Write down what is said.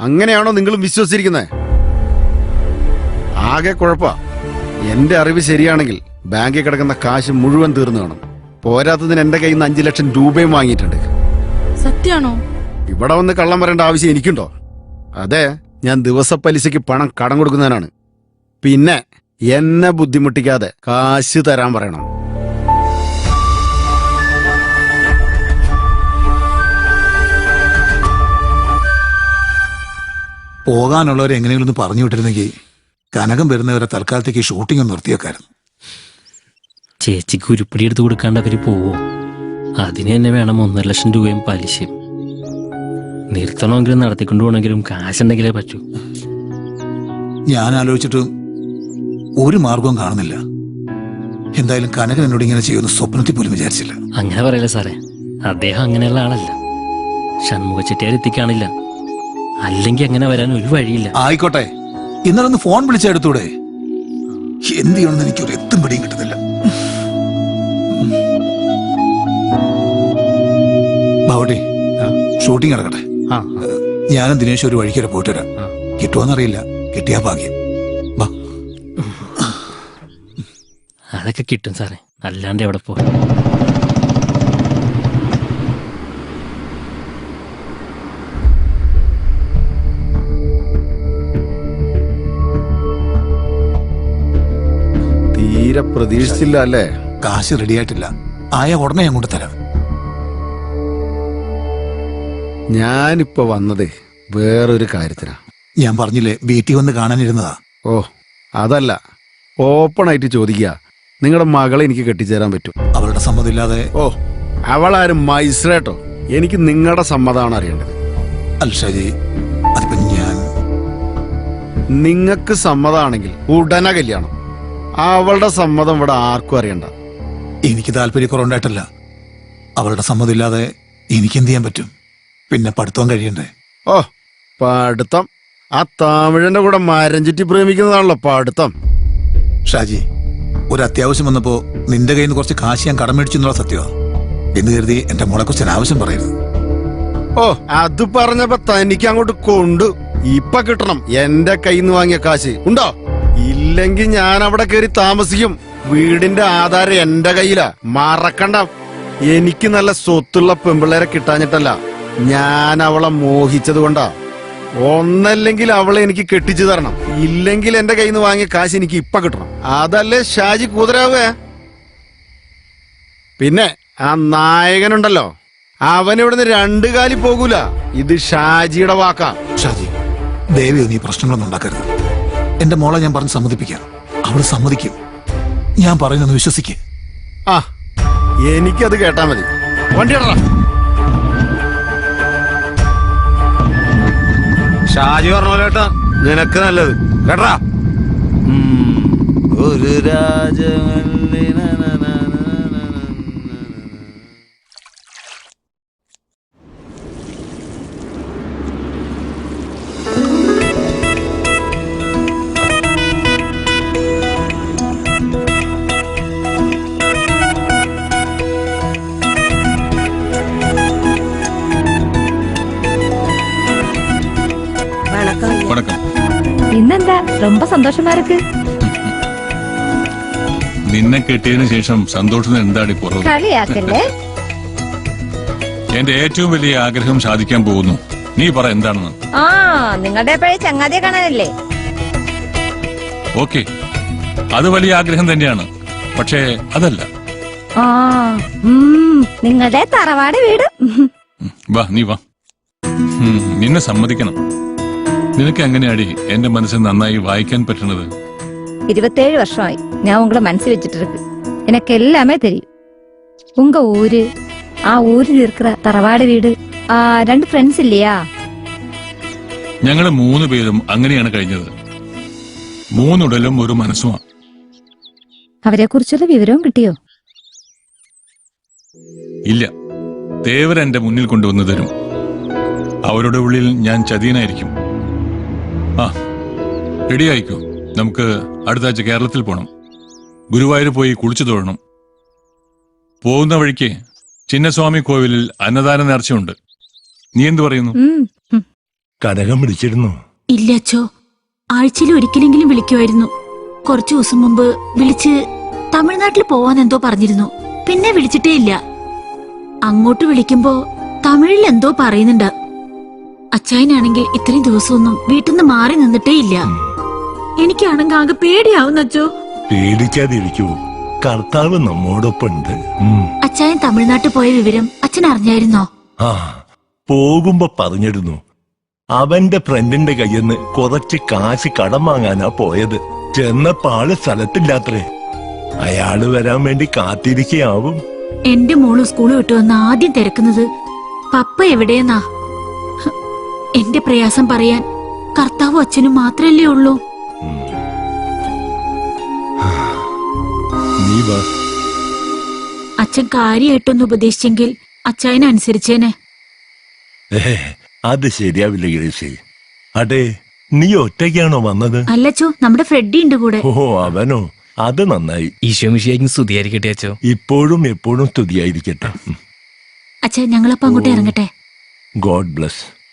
അങ്ങനെയാണോ നിങ്ങളും വിശ്വസിച്ചിരിക്കുന്നത്? ആകെ കുഴപ്പ. എന്റെ അറിവ് ശരിയാണെങ്കിൽ ബാങ്കിൽ കിടക്കുന്ന കാശ് മുഴുവൻ തീർന്നു കാണും. പോരാത്തതിന് എന്റെ കയ്യിൽ നിന്ന് അഞ്ചു ലക്ഷം രൂപയും വാങ്ങിയിട്ടുണ്ട്. സത്യാണോ? ഇവിടെ വന്ന് കള്ളം വരേണ്ട ആവശ്യം എനിക്കുണ്ടോ? അതെ ഞാൻ ദിവസപ്പലിശയ്ക്ക് പണം കടം കൊടുക്കുന്നതിനാണ് പിന്നെ എന്നെ ബുദ്ധിമുട്ടിക്കാതെ കാശ് തരാൻ പറയണം. പോകാനുള്ളവരെ എങ്ങനെയെങ്കിലും ഒന്ന് പറഞ്ഞു വിട്ടിരുന്നെങ്കിൽ കനകം വരുന്നവരെ തൽക്കാലത്തേക്ക് ഷൂട്ടിംഗ് ഒന്ന് നിർത്തിയേക്കായിരുന്നു. ചേച്ചിക്ക് ഉരുപ്പടി എടുത്ത് കൊടുക്കാണ്ട് അവർ പോവോ? അതിന് തന്നെ വേണം ഒന്നര ലക്ഷം രൂപയും പലിശയും. നിർത്തണമെങ്കിലും നടത്തിക്കൊണ്ടു പോകണമെങ്കിലും കാശുണ്ടെങ്കിലേ പറ്റൂ. ഞാൻ ആലോചിച്ചിട്ട് ഒരു മാർഗവും കാണുന്നില്ല. എന്തായാലും കനകൻ എന്നോട് ഇങ്ങനെ ചെയ്യുന്ന സ്വപ്നത്തിൽ പോലും വിചാരിച്ചില്ല. അങ്ങനെ പറയല്ലേ സാറേ? അദ്ദേഹം അങ്ങനെയുള്ള ആളല്ല. ഷൺമുഖ ചെട്ടിയാർ എത്തിക്കാണില്ല. അല്ലെങ്കിൽ അങ്ങനെ വരാൻ ഒരു വഴിയില്ല ആയിക്കോട്ടെ ഇന്നലെ ഒന്ന് ഫോൺ വിളിച്ചെടുത്തൂടെ എന്ത് ചെയ്യണമെന്ന് എനിക്ക് ഒരു എത്തും പിടിയും കിട്ടുന്നില്ല ബാവട്ടെ ഷൂട്ടിംഗ് നടക്കട്ടെ ആ ഞാനും ദിനേശ് ഒരു വഴിക്ക് വരെ പോയിട്ട് വരാം. കിട്ടുമോന്നറിയില്ല കിട്ടിയാ ഭാഗ്യം വാ അതൊക്കെ കിട്ടും സാറേ അല്ലാണ്ട് എവിടെ പോ തീരെ പ്രതീക്ഷിച്ചില്ല അല്ലേ? കാശ് റെഡിയായിട്ടില്ല ആയ ഉടനെ അങ്ങോട്ട് തരാം. ഞാനിപ്പോ വന്നതേ വേറൊരു കാര്യത്തിനാ. ഞാൻ പറഞ്ഞില്ലേ വീട്ടിൽ വന്ന് കാണാനിരുന്നതാ. ഓ അതല്ല. ഓപ്പൺ ആയിട്ട് ചോദിക്കുക. നിങ്ങളുടെ മകളെ എനിക്ക് കെട്ടിച്ചേരാൻ പറ്റും. അവളുടെ സമ്മതമില്ലാതെ ഓ അവളാരും മൈസ്രേട്ടോ എനിക്ക് നിങ്ങളുടെ സമ്മതമാണ് അറിയേണ്ടത്. അൽഷാജി ഷാജി അതിപ്പോ ഞാൻ നിങ്ങൾക്ക് സമ്മതമാണെങ്കിൽ ഉടനെ കല്യാണം. അവളുടെ സമ്മതം ഇവിടെ ആർക്കും അറിയണ്ട. എനിക്ക് താല്പര്യക്കുറവുണ്ടായിട്ടല്ല. അവളുടെ സമ്മതമില്ലാതെ എനിക്ക് എന്ത് ചെയ്യാൻ പറ്റും? പിന്നെ പഠിത്തം കഴിയണ്ടേ? ഓ പഠിത്തം. ആ തമിഴന്റെ കൂടെ മരഞ്ചിറ്റി ചുറ്റി പ്രേമിക്കുന്നതാണല്ലോ പഠിത്തം. ഷാജി ഒരു അത്യാവശ്യം വന്നപ്പോ നിന്റെ കയ്യിൽ നിന്ന് കുറച്ച് കാശ് ഞാൻ കടം മേടിച്ചു എന്നുള്ള സത്യമാ. എന്ന് കരുതി എന്റെ മോളെ കുറിച്ച് ആവശ്യം പറയരുത്. ഓ അത് പറഞ്ഞപ്പോ തനിക്ക് അങ്ങോട്ട് കൊണ്ടു. ഇപ്പൊ കിട്ടണം. എന്റെ കയ്യിൽ നിന്ന് വാങ്ങിയ കാശ്. ഉണ്ടോ? ഇല്ലെങ്കിൽ ഞാൻ അവിടെ കയറി താമസിക്കും. വീടിന്റെ ആധാരം എന്റെ കയ്യിലാ. മറക്കണ്ട. എനിക്ക് നല്ല സ്വത്തുള്ള പെമ്പിള്ളേരെ കിട്ടാഞ്ഞിട്ടല്ല. ഞാൻ അവളെ മോഹിച്ചത് കൊണ്ടാ. ഒന്നല്ലെങ്കിൽ അവളെ എനിക്ക് കെട്ടിച്ചു തരണം. ഇല്ലെങ്കിൽ എന്റെ കയ്യിൽ നിന്ന് വാങ്ങിയ കാശ് എനിക്ക് ഇപ്പൊ കിട്ടണം. അതല്ലേ ഷാജി കൂതരാവേ പിന്നെ ആ നായകനുണ്ടല്ലോ. അവൻ ഇവിടുന്ന് രണ്ടു കാലി പോകൂല. ഇത് ഷാജിയുടെ വാക്കാ. ഷാജി ദേവി നീ പ്രശ്നങ്ങളൊന്നും ഉണ്ടാക്കരുത്. എന്റെ മോളെ ഞാൻ പറഞ്ഞ് സമ്മതിപ്പിക്കാം. അവൾ സമ്മതിക്കും. ഞാൻ പറയുന്നത് വിശ്വസിക്ക്. ആ എനിക്കത് കേട്ടാ മതി. വണ്ടി ഷാജി പറഞ്ഞ കേട്ടാ. നിനക്ക് നല്ലത്. കേട്ടാ. ഒരു രാജമല്ലി ഇന്നെന്താ ரொம்ப സന്തോഷമാ இருக்கு നിന്നെ കെട്ടിയതിനു ശേഷം സന്തോഷത്തിന് എന്താടി കുറവ് കളിയാക്കല്ലേ എന്റെ ഏറ്റവും വലിയ ആഗ്രഹം സാധിക്കാൻ പോകുന്നു നീ പറ എന്താണെന്ന് ആ നിങ്ങളുടെ പഴയ ചങ്ങാതിയെ കാണാനല്ലേ ഓക്കെ അത് വലിയ ആഗ്രഹം തന്നെയാണ് പക്ഷേ അതല്ല ആ ഉം, നിങ്ങളുടെ തറവാട് വീട് ഉം. ഉം, വാ നീ വാ ഉം, നിന്നെ സമ്മതിക്കണം നിനക്ക് എങ്ങനെയാടി എന്റെ മനസ്സിൽ നന്നായി വായിക്കാൻ പറ്റണത് ഇരുപത്തേഴ് വർഷമായി ഞാൻ ഉങ്ങളെ മനസ്സിൽ വെച്ചിട്ടിരിക്കു എനക്ക് എല്ലാമേ തെരിയും. ഉങ്ക ഊര് ആ ഊരിൽ ഇരിക്കുന്ന തറവാട് വീട് ആ രണ്ട് ഫ്രണ്ട്സ് ഇല്ലയാ? ഞങ്ങൾ മൂന്ന് പേരും അങ്ങനെയാണ് കഴിഞ്ഞത്. മൂന്നുടലും ഒരു മനസ്സുമാ. അവരെ കുറിച്ചുള്ള വിവരവും കിട്ടിയോ? ഇല്ല. ദേവരെ മുന്നിൽ കൊണ്ടുവന്നു തരും. അവരുടെ ഉള്ളിൽ ഞാൻ ചതിയനായിരിക്കും. ആ റെഡി ആയിക്കോ. നമുക്ക് അടുത്ത ആഴ്ച കേരളത്തിൽ പോകണം ഗുരുവായൂർ പോയി കുളിച്ചു തൊഴണം. പോകുന്ന വഴിക്ക് ചിന്നസ്വാമി കോവിലിൽ അന്നദാന നേർച്ചയുണ്ട്. നീ എന്തു പറയുന്നു? കടകം കനകം വിളിച്ചിരുന്നു ഇല്ല അച്ചോ ആഴ്ചയിൽ ഒരിക്കലെങ്കിലും വിളിക്കുമായിരുന്നു. കുറച്ചു ദിവസം മുമ്പ് വിളിച്ച് തമിഴ്നാട്ടിൽ പോവാൻ എന്തോ പറഞ്ഞിരുന്നു. പിന്നെ വിളിച്ചിട്ടേ ഇല്ല. അങ്ങോട്ട് വിളിക്കുമ്പോ തമിഴിൽ എന്തോ പറയുന്നുണ്ട്. അച്ചായനാണെങ്കിൽ ഇത്രയും ദിവസമൊന്നും വീട്ടിൽ നിന്ന് മാറി നിന്നിട്ടേ ഇല്ല എനിക്കാണെങ്കിൽ ആകെ പേടിയാവുന്ന അച്ചോ. പേടിക്കാതിരിക്കൂ. കർത്താവ് നമ്മോടൊപ്പമുണ്ട്. ഉം. അച്ചായൻ തമിഴ്നാട്ടിൽ പോയ വിവരം അച്ഛൻ അറിഞ്ഞായിരുന്നോ? ആ പോകുമ്പോ പറഞ്ഞിരുന്നു. അവന്റെ ഫ്രണ്ടിന്റെ കയ്യിന്ന് കുറച്ച് കാശ് കടം വാങ്ങാനാ പോയത്. ചെന്നപ്പോ ആൾ സ്ഥലത്തില്ലാത്രേ. അയാൾ വരാൻ വേണ്ടി കാത്തിരിക്കയാവും. എന്റെ മോൾ സ്കൂൾ വിട്ടു വന്ന് ആദ്യം തിരക്കുന്നത് പപ്പ എവിടെയെന്നാ? എന്റെ പ്രയാസം പറയാൻ കർത്താവും അച്ഛനും മാത്രല്ലേ ഉള്ളൂ. അച്ഛൻ കാര്യമായിട്ടൊന്ന് ഉപദേശിച്ചെങ്കിൽ അച്ചായനെ അനുസരിച്ചേനെ. അത് ശരിയാവില്ല ഗ്രേസി അതെ നീ ഒറ്റയ്ക്കാണോ വന്നത്? അല്ലച്ചോ നമ്മുടെ ഫ്രെഡി ഉണ്ട് കൂടെ. ഓ അവനോ? അത് നന്നായി. ഈശോ മിഷിയായിരിക്കും സ്തുതിയായിരിക്കട്ടെ അച്ചോ ഇപ്പോഴും എപ്പോഴും സ്തുതിയായിരിക്കട്ടെ. അച്ഛ ഞങ്ങളപ്പോ അങ്ങോട്ട് ഇറങ്ങട്ടെ. God bless.